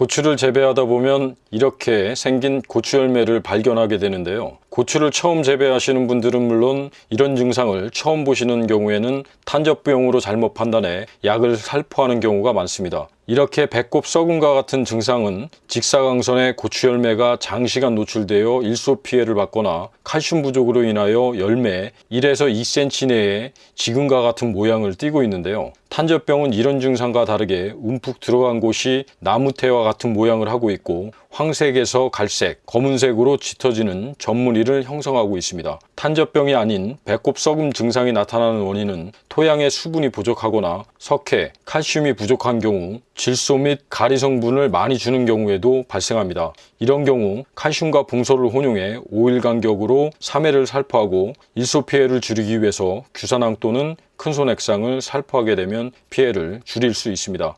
고추를 재배하다 보면 이렇게 생긴 고추 열매를 발견하게 되는데요. 고추를 처음 재배하시는 분들은 물론 이런 증상을 처음 보시는 경우에는 탄저병으로 잘못 판단해 약을 살포하는 경우가 많습니다. 이렇게 배꼽 썩음과 같은 증상은 직사광선에 고추 열매가 장시간 노출되어 일소 피해를 받거나 칼슘 부족으로 인하여 열매 1에서 2cm 내에 지금과 같은 모양을 띠고 있는데요. 탄저병은 이런 증상과 다르게 움푹 들어간 곳이 나무태와 같은 모양을 하고 있고 황색에서 갈색, 검은색으로 짙어지는 전무리를 형성하고 있습니다. 탄저병이 아닌 배꼽 썩음 증상이 나타나는 원인은 토양의 수분이 부족하거나 석회, 칼슘이 부족한 경우 질소 및 가리 성분을 많이 주는 경우에도 발생합니다. 이런 경우 칼슘과 붕소를 혼용해 5일 간격으로 3회를 살포하고 일소 피해를 줄이기 위해서 규산황 또는 큰손 액상을 살포하게 되면 피해를 줄일 수 있습니다.